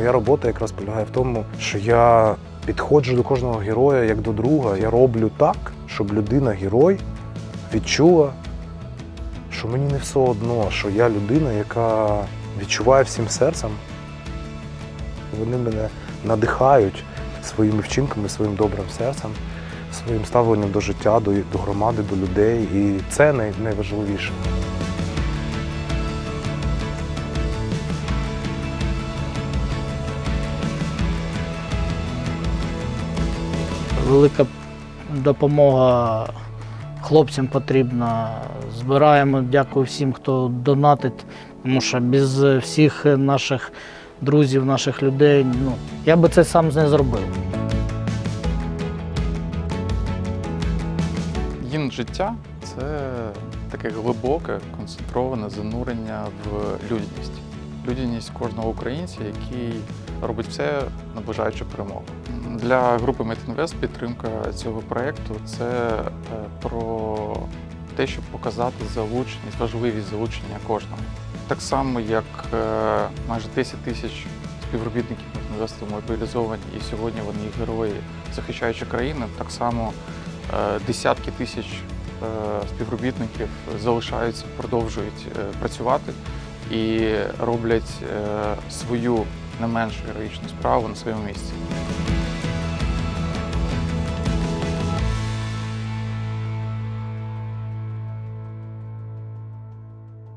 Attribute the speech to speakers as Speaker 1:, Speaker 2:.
Speaker 1: Моя робота якраз полягає в тому, що я підходжу до кожного героя як до друга. Я роблю так, щоб людина-герой відчула, що мені не все одно, що я людина, яка відчуває всім серцем. Вони мене надихають своїми вчинками, своїм добрим серцем, своїм ставленням до життя, до, громади, до людей. І це най, найважливіше.
Speaker 2: Велика допомога хлопцям потрібна. Збираємо, дякую всім, хто донатить, тому що без всіх наших друзів, наших людей, ну, я би це сам не зробив.
Speaker 3: Їм життя це таке глибоке, концентроване занурення в людяність. Людяність кожного українця, який робить все, наближаючи перемогу. Для групи Метінвест підтримка цього проєкту це е, про те, щоб показати залученість, важливість залучення кожного. Так само, як е, майже 10 тисяч співробітників Метінвесту мобілізовані, і сьогодні вони герої, захищаючи країну, так само е, десятки тисяч співробітників залишаються, продовжують працювати і роблять е, свою не менш героїчну справу на своєму місці.